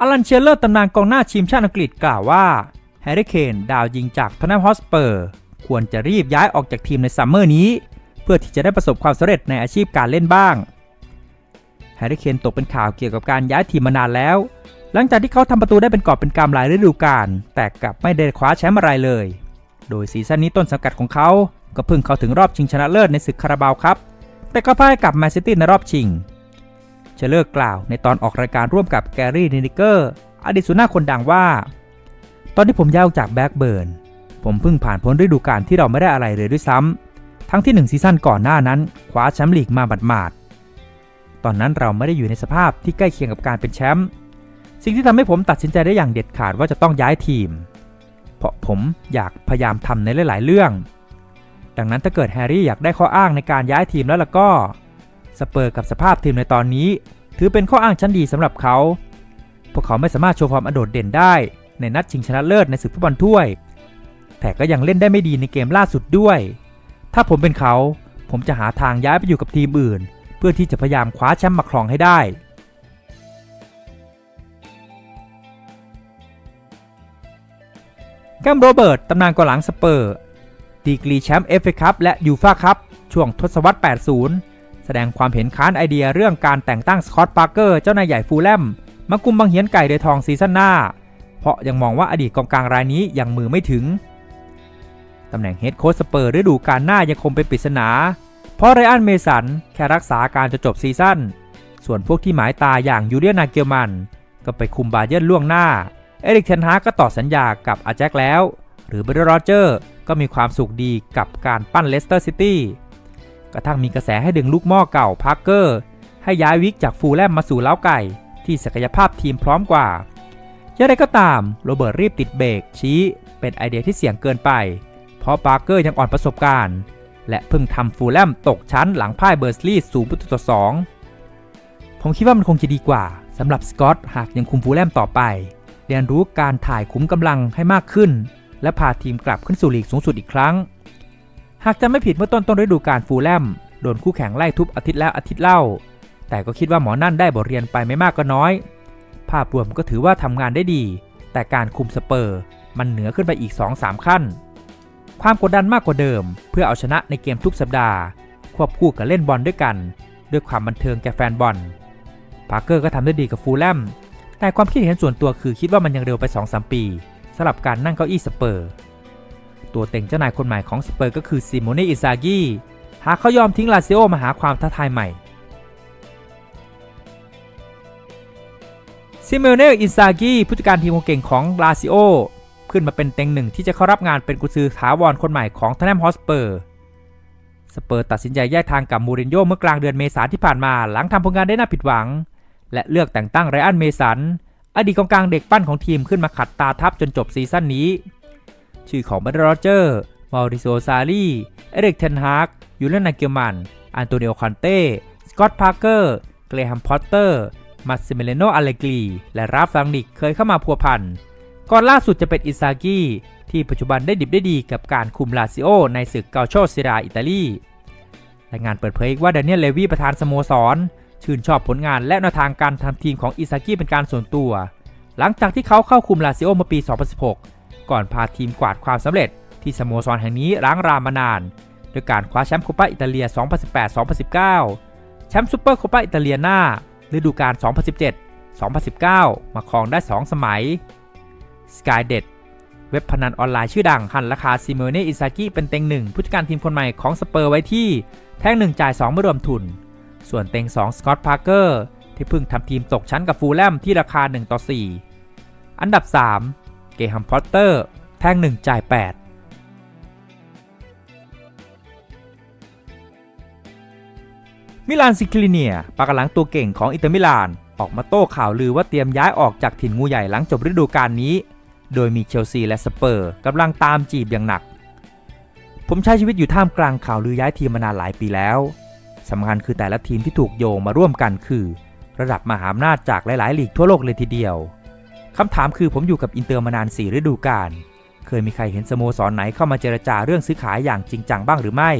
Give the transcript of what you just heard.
อลันเชลเลอร์ตำนานกองหน้าทีมชาติอังกฤษกล่าวว่าแฮร์รี่เคนดาวยิงจากทอนแนมฮอสเปอร์ ควรจะรีบย้ายออกจากทีมในซัมเมอร์นี้ เพื่อที่จะได้ประสบความสำเร็จในอาชีพการเล่นบ้างแฮร์รี่เคนตกเป็นข่าวเกี่ยวกับการย้ายทีมมานานแล้ว หลังจากที่เขาทำประตูได้เป็นกอบเป็นกำหลายฤดูกาลแต่กลับไม่ได้คว้าแชมป์อะไรเลย โดยซีซั่นนี้ต้นสังกัดของเขาก็เพิ่งเข้าถึงรอบชิงชนะเลิศในศึกคาราบาวครับแต่ก็พ่ายกับแมนซิตี้ในรอบชิง เชลเลอร์กล่าวในตอนออกรายการร่วมกับแกรี่นินิเกอร์ อดีตสุนหน้าคนดังว่า ตอนที่ผมย้ายออกจากแบ็กเบิร์น ผมเพิ่งผ่านพ้นฤดูกาลที่เราไม่ได้อะไรเลยด้วยซ้ำทั้งที่หนึ่งซีซั่นก่อนหน้านั้นคว้าแชมป์ลีกมาบัดหมาดตอนนั้นเราไม่ได้อยู่ในสภาพที่ใกล้เคียงกับการเป็นแชมป์สิ่งที่ทำให้ผมตัดสินใจได้อย่างเด็ดขาดว่าจะต้องย้ายทีม เพราะผมอยากพยายามทำในหลาย ๆ เรื่อง ดังนั้นถ้าเกิดแฮร์รี่อยากได้ข้ออ้างในการย้ายทีมแล้วล่ะก็สเปอร์กับสภาพทีมในตอนนี้ ถือเป็นข้ออ้างชั้นดีสำหรับเขา พวกเขาไม่สามารถโชว์ความอโดดเด่นได้ ในนัดชิงชนะเลิศในศึกฟุตบอลถ้วย แต่ก็ยังเล่นได้ไม่ดีในเกมล่าสุดด้วย ถ้าผมเป็นเขา ผมจะหาทางย้ายไปอยู่กับทีมอื่น เพื่อที่จะพยายามคว้าแชมป์มาครองให้ได้แกมโรเบิร์ตตำนานกอหลังสเปอร์ ดีกรีแชมป์เอฟเอคัพและยูฟาคัพช่วงทศวรรษ 80 แสดงความเห็นค้านไอเดียเรื่องการแต่งตั้งสกอตต์ปาร์เกอร์เจ้านายใหญ่ฟูลแลมมากุมบังเหียนไก่เดยทองซีซั่นหน้า เพราะยังมองว่าอดีตกองกลางรายนี้ยังมือไม่ถึง ตำแหน่งเฮดโค้ชสเปอร์ฤดูกาลหน้ายังคงเป็นปริศนา เพราะไรอันเมสันแค่รักษาการจะจบซีซั่น ส่วนพวกที่หมายตาอย่างยูเลียนาเกียลมัน ก็ไปคุมบาเยิร์นล่วงหน้า เอริกเทนฮาก็ต่อสัญญากับอาแจ็คแล้ว หรือเบรดโรเจอร์ก็มีความสุขดีกับการปั้นเลสเตอร์ซิตี้ กระทั่งมีกระแสให้ดึงลูกหม้อเก่าพาร์เกอร์ให้ย้ายวิกจากฟูลแลมมาสู่เล้าไก่ ที่ศักยภาพทีมพร้อมกว่าอย่างไรก็ตามโรเบิร์ตรีบติดเบรกชี้เป็นไอเดียที่เสี่ยงเกินไป เพราะปาร์เกอร์ยังอ่อนประสบการณ์ และเพิ่งทำฟูลแลมตกชั้นหลังพ่ายเบอร์สลีย์สูงประตูต่อสองผมคิดว่ามันคงจะดีกว่าสำหรับสกอตหากยังคุมฟูลแลมต่อไป เรียนรู้การถ่ายคุ้มกำลังให้มากขึ้น และพาทีมกลับขึ้นสู่ลีกสูงสุดอีกครั้ง หากจะไม่ผิดเมื่อต้นต้นฤดูกาลฟูลแลมโดนคู่แข่งไล่ทุบอาทิตย์แล้วอาทิตย์เล่า แต่ก็คิดว่าหมอนั่นได้บทเรียนไปไม่มากก็น้อย ภาพรวมก็ถือว่าทำงานได้ดี แต่การคุมสเปอร์มันเหนือขึ้นไปอีก 2-3 ขั้น ความกดดันมากกว่าเดิม เพื่อเอาชนะในเกมทุกสัปดาห์ ควบคู่กับเล่นบอลด้วยกัน ด้วยความบันเทิงแก่แฟนบอลพาร์เกอร์ก็ทำได้ดีกับฟูลแลมแต่ความคิดเห็นส่วนตัวคือคิดว่ามันยังเร็วไป2-3ปีสำหรับการนั่งเก้าอี้สเปอร์ ตัวเต็งเจ้านายคนใหม่ของสเปอร์ก็คือซิโมเนอิซากิหากเขายอมทิ้งลาซิโอมาหาความท้าทายใหม่ซิโมเนอิซากิผู้จัดการทีมคนเก่งของลาซิโอขึ้นมาเป็นเต็งหนึ่งที่จะเข้ารับงานเป็นกุซือถาวรคนใหม่ของทนแนมฮอสเปอร์สเปอร์ตัดสินใจแยกทางกับมูรินโญ่เมื่อกลางเดือนเมษาที่ผ่านมาหลังทำผลงานได้น่าผิดหวัง และเลือกแต่งตั้งไรอันเมสันอดีตกองกลางเด็กปั้นของทีมขึ้นมาขัดตาทับจนจบซีซั่นนี้ ชื่อของเบรโรเจอร์ มาริโซซารีเอริกเทนฮากยูเลนนาเกียมัน อันโตนิโอคอนเต้ สกอตต์พาร์เกอร์ เกรแฮมพอตเตอร์ มาซิเมเลโนอเลกรี และราฟฟังนิกเคยเข้ามาพัวพัน ก่อนล่าสุดจะเป็นอิซากิที่ปัจจุบันได้ดิบได้ดีกับการคุมลาซิโอในศึกเกาโชซิราอิตาลี รายงานเปิดเผยว่าดานิเอลเลวีประธานสโมสร ชื่นชอบผลงานและแนวทางการทำทีมของอิซากิเป็นการส่วนตัว หลังจากที่เขาเข้าคุมลาซิโอเมื่อปี 2016 ก่อนพาทีมกวาดความสำเร็จที่สโมสรแห่งนี้ร้างรามมานานโดยการคว้าแชมป์โคปาอิตาเลีย 2018-2019 แชมป์ซูเปอร์โคปาอิตาเลียนาฤดูกาล 2017-2019 มาครองได้ 2 สมัย Sky d e d เว็บพนันออนไลน์ชื่อดังหันราคาซิโมเนอิซากิเป็นเต็งหนึ่งผู้จัดการทีมคนใหม่ของสเปอร์ไว้ที่ แท่งหนึ่งจ่าย2ไม่รวมทุน ส่วนเต็ง 2 สกอตพาร์เกอร์ที่เพิ่งทำทีมตกชั้นกับฟูลแลมที่ราคา 1 ต่อ 4 อันดับ 3 เกฮัมพอตเตอร์ แท่ง 1 จ่าย 8มิลานซิคลิเนียปากหลังตัวเก่งของอินเตอร์มิลาน ออกมาโต้ข่าวลือว่าเตรียมย้ายออกจากถิ่นงูใหญ่หลังจบฤดูกาลนี้ โดยมีเชลซีและสเปอร์กำลังตามจีบอย่างหนัก ผมใช้ชีวิตอยู่ท่ามกลางข่าวลือย้ายทีมมานานหลายปีแล้วสำคัญคือแต่ละทีมที่ถูกโยงมาร่วมกันคือ ระดับมหาอำนาจจากหลายๆลีกทั่วโลกเลยทีเดียว คำถามคือผมอยู่กับอินเตอร์มานาน4ฤดูกาล เคยมีใครเห็นสโมสรไหนเข้ามาเจรจาเรื่องซื้อขายอย่างจริงจังบ้างหรือไม่